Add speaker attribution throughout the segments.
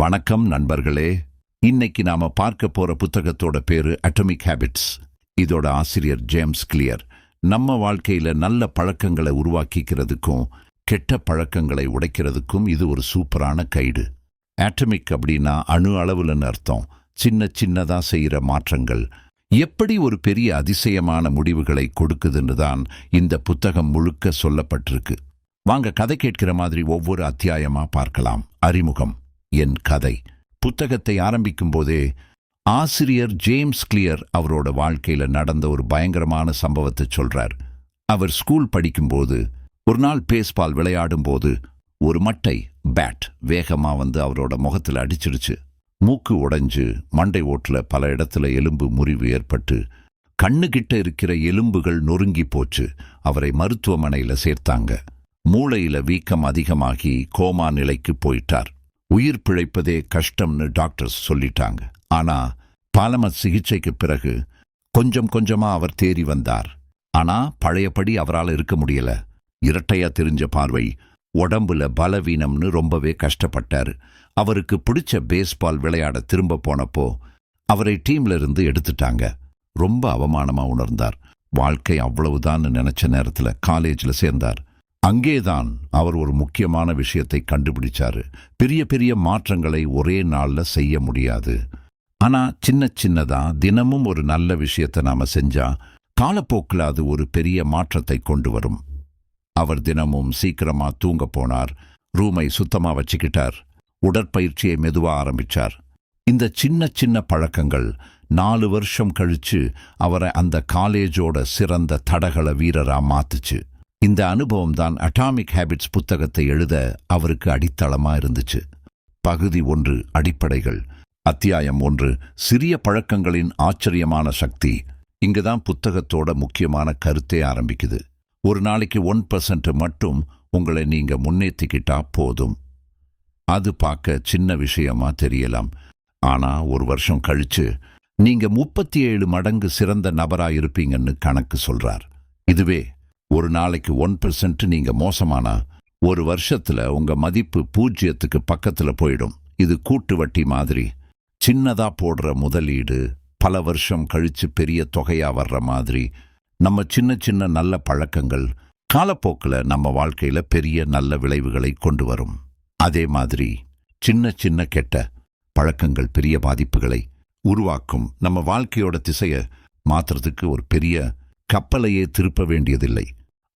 Speaker 1: வணக்கம் நண்பர்களே. இன்னைக்கு நாம பார்க்க போற புத்தகத்தோட பேரு அட்டமிக் ஹேபிட்ஸ் இதோட ஆசிரியர் ஜேம்ஸ் கிளியர் நம்ம வாழ்க்கையில நல்ல பழக்கங்களை உருவாக்கிக்கிறதுக்கும் கெட்ட பழக்கங்களை உடைக்கிறதுக்கும் இது ஒரு சூப்பரான கைடு. ஆட்டமிக் அப்படின்னா அணு அளவுலன்னு அர்த்தம். சின்ன சின்னதா செய்யற மாற்றங்கள். எப்படி ஒரு பெரிய அதிசயமான முடிவுகளை கொடுக்குதுன்னு தான் இந்த புத்தகம் முழுக்க சொல்லப்பட்டிருக்கு. வாங்க கதை கேட்கிற மாதிரி ஒவ்வொரு அத்தியாயமா பார்க்கலாம். அறிமுகம். என் கதை. புத்தகத்தை ஆரம்பிக்கும் போதே ஆசிரியர் ஜேம்ஸ் கிளியர் அவரோட வாழ்க்கையில நடந்த ஒரு பயங்கரமான சம்பவத்தை சொல்றார். அவர் ஸ்கூல் படிக்கும்போது ஒரு நாள் பேஸ்பால் விளையாடும் போது ஒரு மட்டை பேட் வேகமா வந்து அவரோட முகத்துல அடிச்சிடுச்சு மூக்கு உடைஞ்சு மண்டை ஓட்டுல பல இடத்துல எலும்பு முறிவு ஏற்பட்டு கண்ணுகிட்ட இருக்கிற எலும்புகள் நொறுங்கி போச்சு. அவரை மருத்துவமனையில சேர்த்தாங்க. மூளையில வீக்கம் அதிகமாகி கோமா நிலைக்கு போயிட்டார். உயிர் பிழைப்பதே கஷ்டம்னு டாக்டர்ஸ் சொல்லிட்டாங்க. ஆனா பாலம சிகிச்சைக்கு பிறகு கொஞ்சம் கொஞ்சமா அவர் தேறி வந்தார். ஆனா பழையபடி அவரால் இருக்க முடியல. இரட்டையா தெரிஞ்ச பார்வை உடம்புல பலவீனம்னு ரொம்பவே கஷ்டப்பட்டாரு. அவருக்கு பிடிச்ச பேஸ்பால் விளையாட திரும்ப போனப்போ அவரை டீம்ல இருந்து எடுத்துட்டாங்க. ரொம்ப அவமானமா உணர்ந்தார். வாழ்க்கை அவ்வளவுதான்னு நினைச்ச நேரத்துல காலேஜ்ல சேர்ந்தார். அங்கேதான் அவர் ஒரு முக்கியமான விஷயத்தை கண்டுபிடிச்சாரு. பெரிய பெரிய மாற்றங்களை ஒரே நாள்ல செய்ய முடியாது. ஆனா சின்ன சின்னதா தினமும் ஒரு நல்ல விஷயத்தை நாம செஞ்சா காலப்போக்கில் அது ஒரு பெரிய மாற்றத்தை கொண்டு வரும். அவர் தினமும் சீக்கிரமா தூங்க போனார். ரூமை சுத்தமா வச்சுக்கிட்டார். உடற்பயிற்சியை மெதுவா ஆரம்பிச்சார். இந்த சின்ன சின்ன பழக்கங்கள் நாலு வருஷம் கழிச்சு அவரை அந்த காலேஜோட சிறந்த தடகள வீரரா மாத்துச்சு. இந்த அனுபவம் தான் அட்டாமிக் ஹேபிட்ஸ் புத்தகத்தை எழுத அவருக்கு அடித்தளமா இருந்துச்சு. பகுதி ஒன்று அடிப்படைகள். அத்தியாயம் ஒன்று சிறிய பழக்கங்களின் ஆச்சரியமான சக்தி. இங்குதான் புத்தகத்தோட முக்கியமான கருத்தே ஆரம்பிக்குது. ஒரு நாளைக்கு ஒன் பர்சன்ட் மட்டும் உங்களை நீங்க முன்னேற்றிக்கிட்டா போதும். அது பார்க்க சின்ன விஷயமா தெரியலாம். ஆனா ஒரு வருஷம் கழிச்சு நீங்க முப்பத்தி ஏழு மடங்கு சிறந்த நபரா இருப்பீங்கன்னு கணக்கு சொல்றார். இதுவே ஒரு நாளைக்கு ஒன் பெர்சன்ட் நீங்க மோசமானா ஒரு வருஷத்துல உங்க மதிப்பு பூஜ்ஜியத்துக்கு பக்கத்துல போயிடும். இது கூட்டு வட்டி மாதிரி. சின்னதா போடுற முதலீடு பல வருஷம் கழிச்சு பெரிய தொகையா வர்ற மாதிரி. நம்ம சின்ன சின்ன நல்ல பழக்கங்கள் காலப்போக்கில் நம்ம வாழ்க்கையில பெரிய நல்ல விளைவுகளை கொண்டு வரும். அதே மாதிரி சின்ன சின்ன கெட்ட பழக்கங்கள் பெரிய பாதிப்புகளை உருவாக்கும் நம்ம வாழ்க்கையோட திசைய மாத்துறதுக்கு ஒரு பெரிய கப்பலையே திருப்ப வேண்டியதில்லை.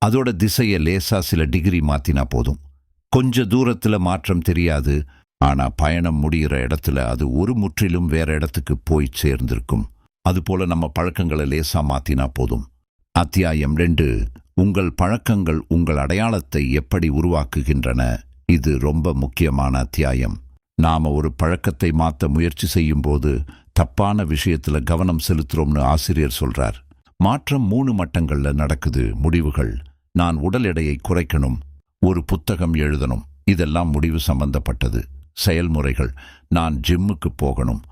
Speaker 1: அதோட திசையை லேசா சில டிகிரி மாத்தினா போதும். கொஞ்ச தூரத்துல மாற்றம் தெரியாது ஆனா பயணம் முடிகிற இடத்துல அது ஒரு முற்றிலும் வேற இடத்துக்கு போய் சேர்ந்திருக்கும். அதுபோல நம்ம பழக்கங்களை லேசா மாத்தினா போதும். அத்தியாயம் ரெண்டு உங்கள் பழக்கங்கள் உங்கள் அடையாளத்தை எப்படி உருவாக்குகின்றன? இது ரொம்ப முக்கியமான அத்தியாயம். நாம ஒரு பழக்கத்தை மாத்த முயற்சி செய்யும் போது தப்பான விஷயத்துல கவனம் செலுத்துறோம்னு ஆசிரியர் சொல்றார். மாற்றம் மூணு மட்டங்கள்ல நடக்குது முடிவுகள். நான் உடல் எடையை குறைக்கணும் ஒரு புத்தகம் எழுதணும். இதெல்லாம் முடிவு சம்பந்தப்பட்டது. செயல்முறைகள். நான் ஜிம்முக்கு போகணும்.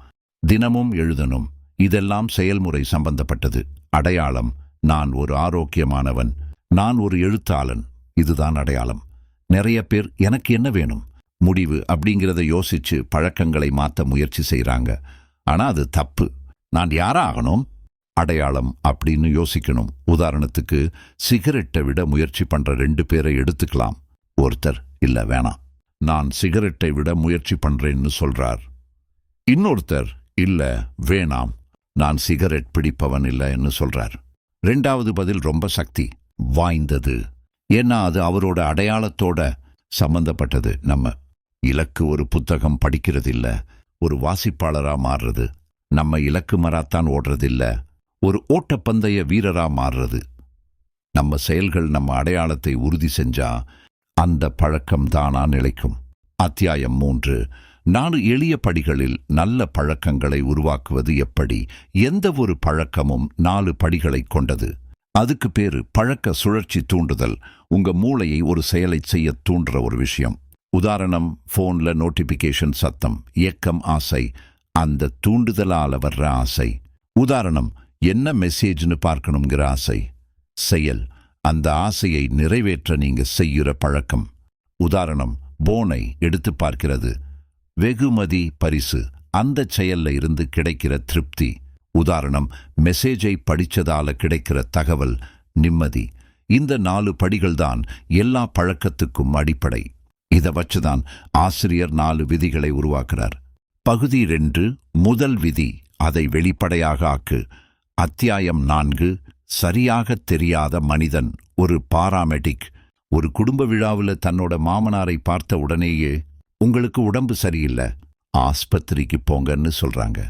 Speaker 1: தினமும் எழுதணும். இதெல்லாம் செயல்முறை சம்பந்தப்பட்டது. அடையாளம். நான் ஒரு ஆரோக்கியமானவன். நான் ஒரு எழுத்தாளன். இதுதான் அடையாளம். நிறைய பேர் எனக்கு என்ன வேணும்? முடிவு அப்படிங்கிறத யோசிச்சு பழக்கங்களை மாத்த முயற்சி செய்கிறாங்க ஆனா அது தப்பு. நான் யாரா ஆகணும்? அடையாளம் அப்படின்னு யோசிக்கணும். உதாரணத்துக்கு சிகரெட்டை விட முயற்சி பண்ற ரெண்டு பேரை எடுத்துக்கலாம். ஒருத்தர் இல்ல வேணாம். நான் சிகரெட்டை விட முயற்சி பண்றேன்னு சொல்றார். இன்னொருத்தர் இல்ல வேணாம். நான் சிகரெட் பிடிப்பவன் இல்லைன்னு சொல்றார். ரெண்டாவது பதில் ரொம்ப சக்தி வாய்ந்தது. ஏன்னா அது அவரோட அடையாளத்தோட சம்பந்தப்பட்டது. நம்ம இலக்கு ஒரு புத்தகம் படிக்கிறதில்ல. ஒரு வாசிப்பாளரா மாறுறது. நம்ம இலக்கு மராத்தான் ஓடுறதில்ல. ஒரு ஓட்டப்பந்தய வீரரா மாறுறது. நம்ம செயல்கள் நம்ம அடையாளத்தை உறுதி செஞ்சா அந்த பழக்கம் தானா நிலைக்கும். அத்தியாயம் மூன்று. நாலு எளிய படிகளில் நல்ல பழக்கங்களை உருவாக்குவது எப்படி? எந்த ஒரு பழக்கமும் நாலு படிகளை கொண்டது? அதுக்கு பேரு பழக்க சுழற்சி தூண்டுதல். உங்க மூளையை ஒரு செயலை செய்ய தூண்டுற ஒரு விஷயம். உதாரணம் போன்ல நோட்டிபிகேஷன் சத்தம் இயக்கம் ஆசை. அந்த தூண்டுதலால வர்ற ஆசை. உதாரணம் என்ன மெசேஜ்னு பார்க்கணுங்கிற ஆசை. செயல் அந்த ஆசையை நிறைவேற்ற நீங்க செய்யுற பழக்கம். உதாரணம் போனை எடுத்து பார்க்கிறது. வெகுமதி பரிசு அந்த செயல்ல இருந்து கிடைக்கிற திருப்தி. உதாரணம் மெசேஜை படிச்சதால கிடைக்கிற தகவல் நிம்மதி. இந்த நாலு படிகள் தான் எல்லா பழக்கத்துக்கும் அடிப்படை. இதை வச்சுதான் ஆசிரியர் நாலு விதிகளை உருவாக்குறார். பகுதி ரெண்டு முதல் விதி அதை வெளிப்படையாக ஆக்கு. அத்தியாயம் நான்கு. சரியாக தெரியாத மனிதன். ஒரு பாராமெடிக். ஒரு குடும்ப விழாவில் தன்னோட மாமனாரை பார்த்த உடனேயே உங்களுக்கு உடம்பு சரியில்லை. ஆஸ்பத்திரிக்கு போங்கன்னு சொல்றாங்க.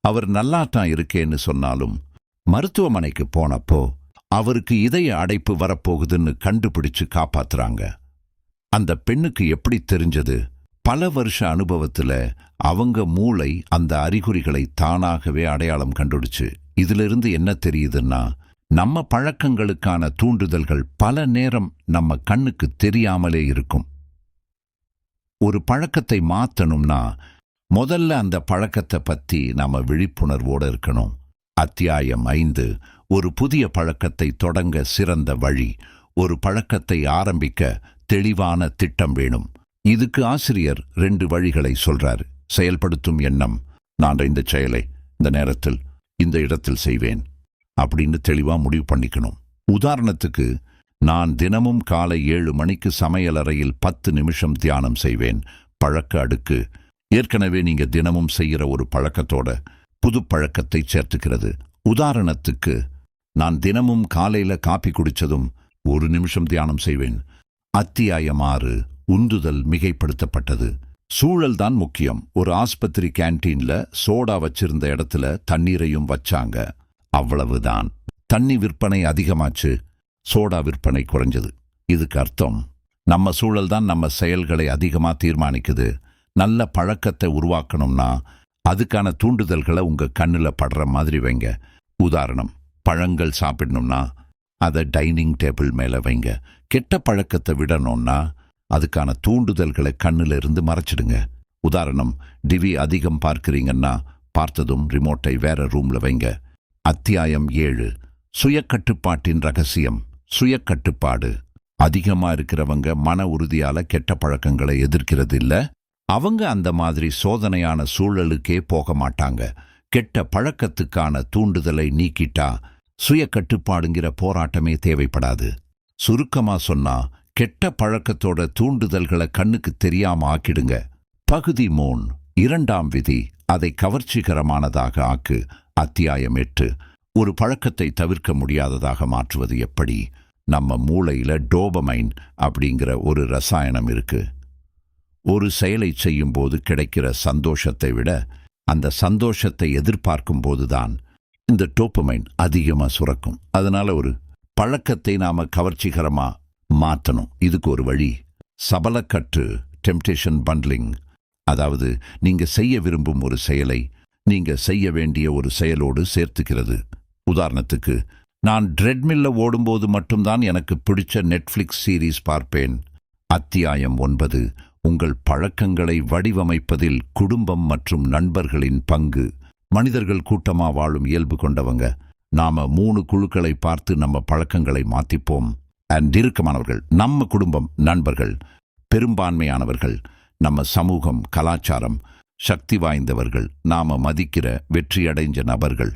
Speaker 1: அவர் நல்லாட்டான் இருக்கேன்னு சொன்னாலும் மருத்துவமனைக்கு போனப்போ அவருக்கு இதய அடைப்பு வரப்போகுதுன்னு கண்டுபிடிச்சு காப்பாத்துறாங்க. அந்த பெண்ணுக்கு எப்படி தெரிஞ்சது? பல வருஷ அனுபவத்துல அவங்க மூளை அந்த அறிகுறிகளை தானாகவே அடையாளம் கண்டுடுச்சு. இதிலிருந்து என்ன தெரியுதுன்னா நம்ம பழக்கங்களுக்கான தூண்டுதல்கள் பல நேரம் நம்ம கண்ணுக்கு தெரியாமலே இருக்கும். ஒரு பழக்கத்தை மாற்றணும்னா முதல்ல அந்த பழக்கத்தை பத்தி நாம விழிப்புணர்வோட இருக்கணும். அத்தியாயம் ஐந்து ஒரு புதிய பழக்கத்தை தொடங்க சிறந்த வழி. ஒரு பழக்கத்தை ஆரம்பிக்க தெளிவான திட்டம் வேணும். இதுக்கு ஆசிரியர் ரெண்டு வழிகளை சொல்றார். செயல்படுத்தும் எண்ணம். நான் இந்த செயலை இந்த நேரத்தில் இந்த இடத்தில் செய்வேன் அப்படின்னு தெளிவா முடிவு பண்ணிக்கணும். உதாரணத்துக்கு நான் தினமும் காலை ஏழு மணிக்கு சமையலறையில் பத்து நிமிஷம் தியானம் செய்வேன். பழக்க அடுக்கு. ஏற்கனவே நீங்க தினமும் செய்யற ஒரு பழக்கத்தோட புது பழக்கத்தை சேர்த்துக்கிறது. உதாரணத்துக்கு நான் தினமும் காலையில காப்பி குடிச்சதும் ஒரு நிமிஷம் தியானம் செய்வேன். அத்தியாயம் ஆறு உந்துதல் மிகைப்படுத்தப்பட்டது. சூழல் தான் முக்கியம். ஒரு ஆஸ்பத்திரி கேண்டீன்ல சோடா வச்சிருந்த இடத்துல தண்ணீரையும் வச்சாங்க. அவ்வளவுதான். தண்ணி விற்பனை அதிகமாச்சு. சோடா விற்பனை குறைஞ்சது. இதுக்கு அர்த்தம்? நம்ம சூழல் தான் நம்ம செயல்களை அதிகமா தீர்மானிக்குது. நல்ல பழக்கத்தை உருவாக்கணும்னா அதுக்கான தூண்டுதல்களை உங்க கண்ணுல படுற மாதிரி வைங்க. உதாரணம் பழங்கள் சாப்பிடணும்னா அதை டைனிங் டேபிள் மேல வைங்க. கெட்ட பழக்கத்தை விடணும்னா அதுக்கான தூண்டுதல்களை கண்ணுல இருந்து மறைச்சிடுங்க. உதாரணம் டிவி அதிகம் பார்க்கிறீங்கன்னா பார்த்ததும் ரிமோட்டை வேற ரூம்ல வைங்க. அத்தியாயம் ஏழு சுயக்கட்டுப்பாட்டின் ரகசியம் சுயக்கட்டுப்பாடு. அதிகமா இருக்கிறவங்க மன உறுதியால கெட்ட பழக்கங்களை எதிர்க்கிறது இல்ல. அவங்க அந்த மாதிரி சோதனையான சூழலுக்கே போக மாட்டாங்க. கெட்ட பழக்கத்துக்கான தூண்டுதலை நீக்கிட்டா சுய கட்டுப்பாடுங்கிற போராட்டமே தேவைப்படாது. சுருக்கமா சொன்னா கெட்ட பழக்கத்தோட தூண்டுதல்களை கண்ணுக்கு தெரியாம ஆக்கிடுங்க. பகுதி மூன் இரண்டாம் விதி அதை கவர்ச்சிகரமானதாக ஆக்கு. அத்தியாயம் எட்டு ஒரு பழக்கத்தை தவிர்க்க முடியாததாக மாற்றுவது எப்படி? நம்ம மூளையில டோபமைன் அப்படிங்கிற ஒரு ரசாயனம் இருக்கு. ஒரு செயலை செய்யும் போது கிடைக்கிற சந்தோஷத்தை விட அந்த சந்தோஷத்தை எதிர்பார்க்கும் போதுதான் இந்த டோப்பமைன் அதிகமா சுரக்கும். அதனால ஒரு பழக்கத்தை நாம கவர்ச்சிகரமா மாற்றணும் இதுக்கு ஒரு வழி. சபலக்கற்று டெம்டேஷன் பண்ட்லிங் அதாவது நீங்க செய்ய விரும்பும் ஒரு செயலை நீங்க செய்ய வேண்டிய ஒரு செயலோடு சேர்த்துக்கிறது. உதாரணத்துக்கு நான் ட்ரெட்மில்ல ஓடும்போது மட்டும்தான் எனக்கு பிடிச்ச நெட்ஃப்ளிக்ஸ் சீரீஸ் பார்ப்பேன். அத்தியாயம் ஒன்பது உங்கள் பழக்கங்களை வடிவமைப்பதில் குடும்பம் மற்றும் நண்பர்களின் பங்கு. மனிதர்கள் கூட்டமா வாழும் இயல்பு கொண்டவங்க. நாம மூணு குழுக்களை பார்த்து நம்ம பழக்கங்களை மாத்திப்போம். நெருக்கமானவர்கள் நம்ம குடும்பம் நண்பர்கள் பெரும்பான்மையானவர்கள் நம்ம சமூகம் கலாச்சாரம் சக்தி வாய்ந்தவர்கள் நாம மதிக்கிற வெற்றியடைஞ்ச நபர்கள்.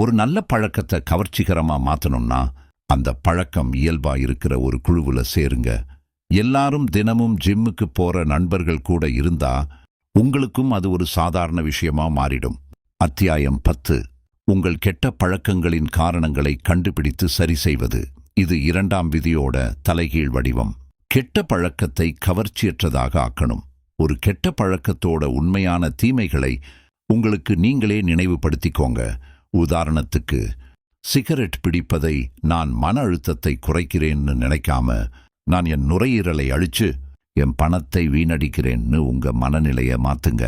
Speaker 1: ஒரு நல்ல பழக்கத்தை கவர்ச்சிகரமா மாற்றணும்னா அந்த பழக்கம் இயல்பா இருக்கிற ஒரு குழுவுல சேருங்க. எல்லாரும் தினமும் ஜிம்முக்கு போற நண்பர்கள் கூட இருந்தா உங்களுக்கும் அது ஒரு சாதாரண விஷயமா மாறிடும். அத்தியாயம் பத்து. உங்கள் கெட்ட பழக்கங்களின் காரணங்களை கண்டுபிடித்து சரி செய்வது. இது இரண்டாம் விதியோட தலைகீழ் வடிவம். கெட்ட பழக்கத்தை கவர்ச்சியற்றதாக ஆக்கணும். ஒரு கெட்ட பழக்கத்தோட உண்மையான தீமைகளை உங்களுக்கு நீங்களே நினைவுபடுத்திக்கோங்க. உதாரணத்துக்கு சிகரெட் பிடிப்பதை நான் மன அழுத்தத்தை குறைக்கிறேன்னு நினைக்காம நான் என் நுரையீரலை அழிச்சு என் பணத்தை வீணடிக்கிறேன்னு உங்க மனநிலையை மாத்துங்க.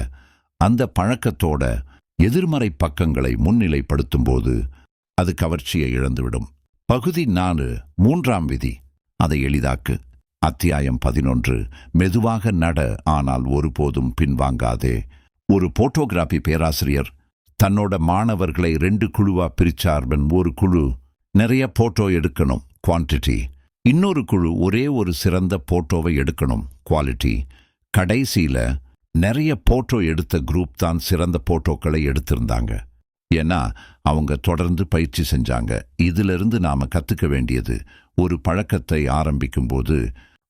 Speaker 1: அந்த பழக்கத்தோட எதிர்மறை பக்கங்களை முன்னிலைப்படுத்தும் போது அது கவர்ச்சியை இழந்துவிடும். பகுதி நாலு மூன்றாம் விதி. அதை எளிதாக்கு. அத்தியாயம் பதினொன்று. மெதுவாக நட ஆனால் ஒருபோதும் பின்வாங்காதே. ஒரு போட்டோகிராபி பேராசிரியர் தன்னோட மாணவர்களை ரெண்டு குழுவா பிரிச்சார்பன் ஒரு குழு. நிறைய போட்டோ எடுக்கணும் குவான்டிட்டி இன்னொரு குழு ஒரே ஒரு சிறந்த போட்டோவை எடுக்கணும் குவாலிட்டி கடைசியில் நிறைய போட்டோ எடுத்த குரூப் தான் சிறந்த போட்டோக்களை எடுத்திருந்தாங்க. ஏன்னா அவங்க தொடர்ந்து பயிற்சி செஞ்சாங்க. இதிலிருந்து நாம கத்துக்க வேண்டியது ஒரு பழக்கத்தை ஆரம்பிக்கும்போது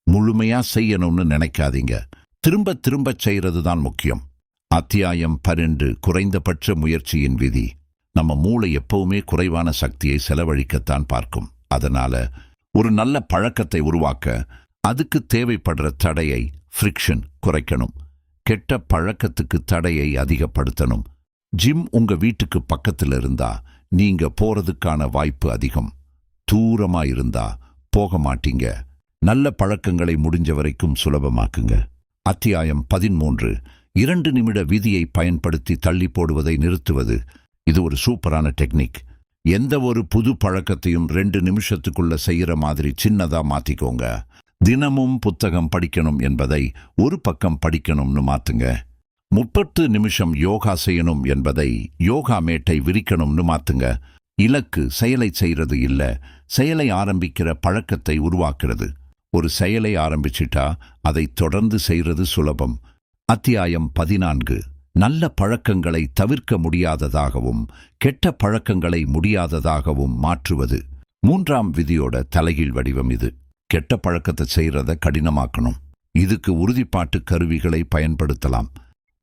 Speaker 1: முழுமையா செய்யணும்னு நினைக்காதீங்க. திரும்ப திரும்ப செய்கிறது தான் முக்கியம். அத்தியாயம் பன்னெண்டு குறைந்தபட்ச முயற்சியின் விதி. நம்ம மூளை எப்பவுமே குறைவான சக்தியை செலவழிக்கத்தான் பார்க்கும். அதனால ஒரு நல்ல பழக்கத்தை உருவாக்க அதுக்கு தேவைப்படுற தடையை ஃப்ரிக்ஷன் குறைக்கணும். கெட்ட பழக்கத்துக்கு தடையை அதிகப்படுத்தணும். ஜிம் உங்க வீட்டுக்கு பக்கத்துல இருந்தா நீங்க போறதுக்கான வாய்ப்பு அதிகம். தூரமா இருந்தா போக மாட்டீங்க. நல்ல பழக்கங்களை முடிஞ்ச வரைக்கும் சுலபமாக்குங்க. அத்தியாயம் பதிமூன்று இரண்டு நிமிட விதியை பயன்படுத்தி தள்ளி போடுவதை நிறுத்துவது. இது ஒரு சூப்பரான டெக்னிக். எந்த ஒரு புது பழக்கத்தையும் ரெண்டு நிமிஷத்துக்குள்ள செய்யற மாதிரி சின்னதா மாத்திக்கோங்க. தினமும் புத்தகம் படிக்கணும் என்பதை ஒரு பக்கம் படிக்கணும்னு மாத்துங்க. முப்பத்து நிமிஷம் யோகா செய்யணும் என்பதை யோகா மேட்டை விரிக்கணும்னு மாத்துங்க. இலக்கு செயலை செய்யறது இல்ல. செயலை ஆரம்பிக்கிற பழக்கத்தை உருவாக்குறது. ஒரு செயலை ஆரம்பிச்சிட்டா அதை தொடர்ந்து செய்கிறது சுலபம். அத்தியாயம் பதினான்கு. நல்ல பழக்கங்களை தவிர்க்க முடியாததாகவும் கெட்ட பழக்கங்களை முடியாததாகவும் மாற்றுவது. மூன்றாம் விதியோட தலைகீழ் வடிவம் இது. கெட்ட பழக்கத்தை செய்கிறத கடினமாக்கணும். இதுக்கு உறுதிப்பாட்டு கருவிகளை பயன்படுத்தலாம்.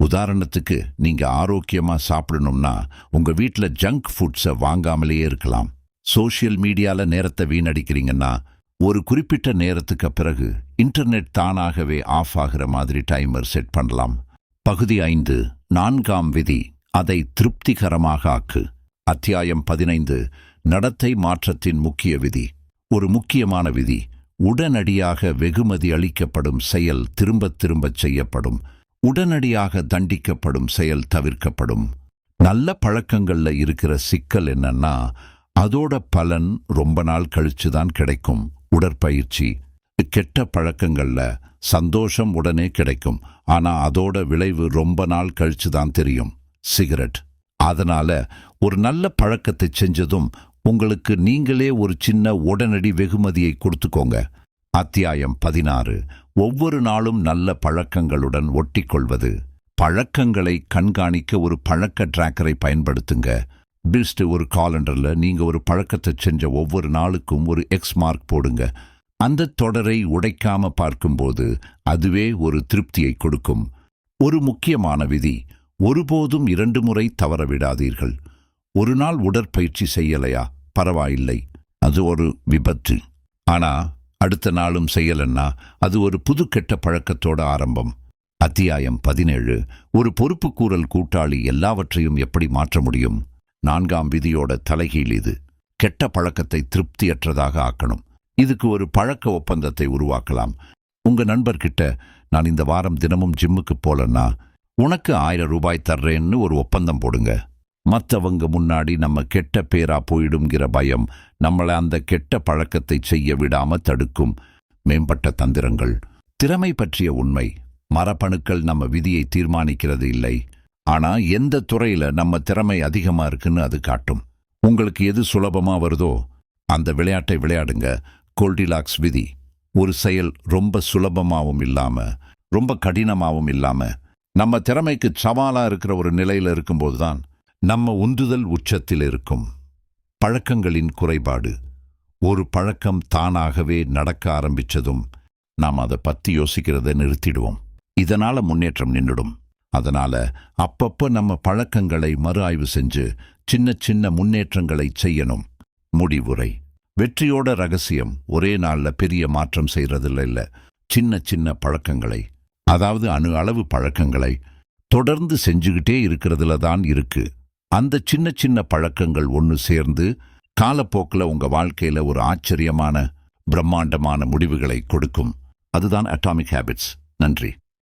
Speaker 1: உதாரணத்துக்கு நீங்க ஆரோக்கியமா சாப்பிடணும்னா உங்க வீட்டில் ஜங்க் ஃபுட்ஸை வாங்காமலேயே இருக்கலாம். சோஷியல் மீடியால நேரத்தை வீணடிக்கிறீங்கன்னா ஒரு குறிப்பிட்ட நேரத்துக்கு பிறகு இன்டர்நெட் தானாகவே ஆஃப் ஆகிற மாதிரி டைமர் செட் பண்ணலாம். பகுதி ஐந்து நான்காம் விதி அதை திருப்திகரமாக ஆக்கு. அத்தியாயம் பதினைந்து நடத்தை மாற்றத்தின் முக்கிய விதி. ஒரு முக்கியமான விதி உடனடியாக வெகுமதி அளிக்கப்படும் செயல் திரும்பத் திரும்பச் செய்யப்படும். உடனடியாக தண்டிக்கப்படும் செயல் தவிர்க்கப்படும். நல்ல பழக்கங்கள்ல இருக்கிற சிக்கல் என்னன்னா அதோட பலன் ரொம்ப நாள் கழிச்சு தான் கிடைக்கும். உடற்பயிற்சி. கெட்ட பழக்கங்கள்ல சந்தோஷம் உடனே கிடைக்கும். ஆனா அதோட விளைவு ரொம்ப நாள் கழிச்சு தான் தெரியும். சிகரெட். அதனால ஒரு நல்ல பழக்கத்தை செஞ்சதும் உங்களுக்கு நீங்களே ஒரு சின்ன உடனடி வெகுமதியை கொடுத்துக்கோங்க. அத்தியாயம் பதினாறு. ஒவ்வொரு நாளும் நல்ல பழக்கங்களுடன் ஒட்டிக்கொள்வது. பழக்கங்களை கண்காணிக்க ஒரு பழக்க டிராக்கரை பயன்படுத்துங்க. பிஸ்ட் ஒரு காலண்டர்ல நீங்க ஒரு பழக்கத்தை செஞ்ச ஒவ்வொரு நாளுக்கும் ஒரு எக்ஸ் மார்க் போடுங்க. அந்த தொடரை உடைக்காம பார்க்கும்போது அதுவே ஒரு திருப்தியை கொடுக்கும். ஒரு முக்கியமான விதி ஒருபோதும் இரண்டு முறை தவற விடாதீர்கள். ஒரு நாள் உடற்பயிற்சி செய்யலையா? பரவாயில்லை. அது ஒரு விபத்து. ஆனா அடுத்த நாளும் செய்யலன்னா அது ஒரு புது கெட்ட பழக்கத்தோட ஆரம்பம். அத்தியாயம் பதினேழு. ஒரு பொறுப்புக்கூறல் கூட்டாளி எல்லாவற்றையும் எப்படி மாற்ற முடியும்? நான்காம் விதியோட தலைகீழ் இது. கெட்ட பழக்கத்தை திருப்தியற்றதாக ஆக்கணும். இதுக்கு ஒரு பழக்க ஒப்பந்தத்தை உருவாக்கலாம். உங்க நண்பர்கிட்ட நான் இந்த வாரம் தினமும் ஜிம்முக்கு போலன்னா உனக்கு ஆயிரம் ரூபாய் தர்றேன்னு ஒரு ஒப்பந்தம் போடுங்க. மற்றவங்க முன்னாடி நம்ம கெட்ட பேரா போயிடுங்கிற பயம் நம்மளை அந்த கெட்ட பழக்கத்தை செய்ய விடாம தடுக்கும். மேம்பட்ட தந்திரங்கள். திறமை பற்றிய உண்மை. மரப்பணுக்கள் நம்ம விதியை தீர்மானிக்கிறது இல்லை. ஆனா எந்த துறையில நம்ம திறமை அதிகமா இருக்குன்னு அது காட்டும். உங்களுக்கு எது சுலபமா வருதோ அந்த விளையாட்டை விளையாடுங்க. கோல்டிலாக்ஸ் விதி. ஒரு செயல் ரொம்ப சுலபமாவும் இல்லாம ரொம்ப கடினமாவும் இல்லாம நம்ம திறமைக்கு சவாலா இருக்கிற ஒரு நிலையில இருக்கும்போதுதான் நம்ம உந்துதல் உச்சத்தில் இருக்கும். பழக்கங்களின் குறைபாடு. ஒரு பழக்கம் தானாகவே நடக்க ஆரம்பிச்சதும் நாம் அதை பத்தி யோசிக்கிறத நிறுத்திடுவோம். இதனால முன்னேற்றம் நின்றுடும். அதனால அப்பப்ப நம்ம பழக்கங்களை மறு ஆய்வு செஞ்சு சின்ன சின்ன முன்னேற்றங்களை செய்யணும். முடிவுரை. வெற்றியோட ரகசியம் ஒரே நாள்ல பெரிய மாற்றம் செய்கிறதில்ல இல்லை. சின்ன சின்ன பழக்கங்களை. அதாவது அணு அளவு பழக்கங்களை. தொடர்ந்து செஞ்சுக்கிட்டே இருக்கிறதுல தான் இருக்கு. அந்த சின்ன சின்ன பழக்கங்கள் ஒன்று சேர்ந்து காலப்போக்கில் உங்க வாழ்க்கையில ஒரு ஆச்சரியமான பிரம்மாண்டமான முடிவுகளை கொடுக்கும். அதுதான் அட்டாமிக் ஹேபிட்ஸ் நன்றி.